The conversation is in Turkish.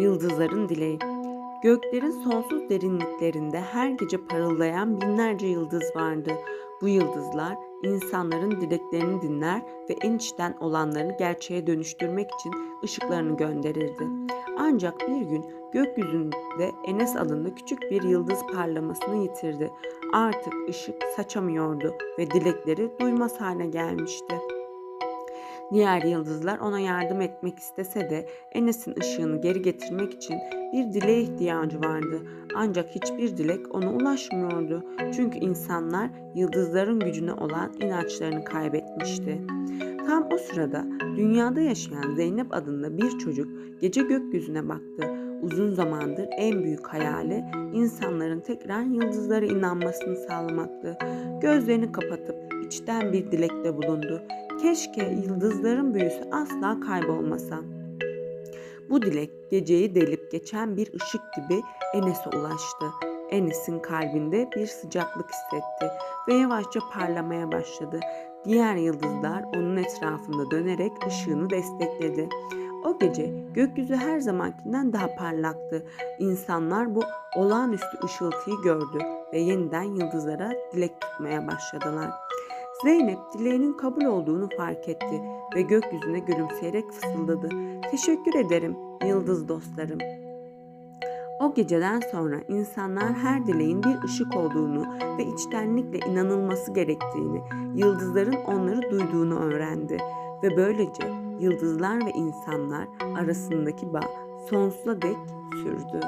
Yıldızların dileği. Göklerin sonsuz derinliklerinde her gece parıldayan binlerce yıldız vardı. Bu yıldızlar insanların dileklerini dinler ve en içten olanlarını gerçeğe dönüştürmek için ışıklarını gönderirdi. Ancak bir gün gökyüzünde Enes adında küçük bir yıldız parlamasını yitirdi. Artık ışık saçamıyordu ve dilekleri duymaz hale gelmişti. Diğer yıldızlar ona yardım etmek istese de Enes'in ışığını geri getirmek için bir dileğe ihtiyacı vardı. Ancak hiçbir dilek ona ulaşmıyordu. Çünkü insanlar yıldızların gücüne olan inançlarını kaybetmişti. Tam o sırada dünyada yaşayan Zeynep adında bir çocuk gece gökyüzüne baktı. Uzun zamandır en büyük hayali insanların tekrar yıldızlara inanmasını sağlamaktı. Gözlerini kapatıp içten bir dilekte bulundu. Keşke yıldızların büyüsü asla kaybolmasa. Bu dilek geceyi delip geçen bir ışık gibi Enes'e ulaştı. Enes'in kalbinde bir sıcaklık hissetti ve yavaşça parlamaya başladı. Diğer yıldızlar onun etrafında dönerek ışığını destekledi. O gece gökyüzü her zamankinden daha parlaktı. İnsanlar bu olağanüstü ışıltıyı gördü ve yeniden yıldızlara dilek tutmaya başladılar. Zeynep dileğinin kabul olduğunu fark etti ve gökyüzüne gülümseyerek fısıldadı. Teşekkür ederim yıldız dostlarım. O geceden sonra insanlar her dileğin bir ışık olduğunu ve içtenlikle inanılması gerektiğini, yıldızların onları duyduğunu öğrendi ve böylece yıldızlar ve insanlar arasındaki bağ sonsuza dek sürdü.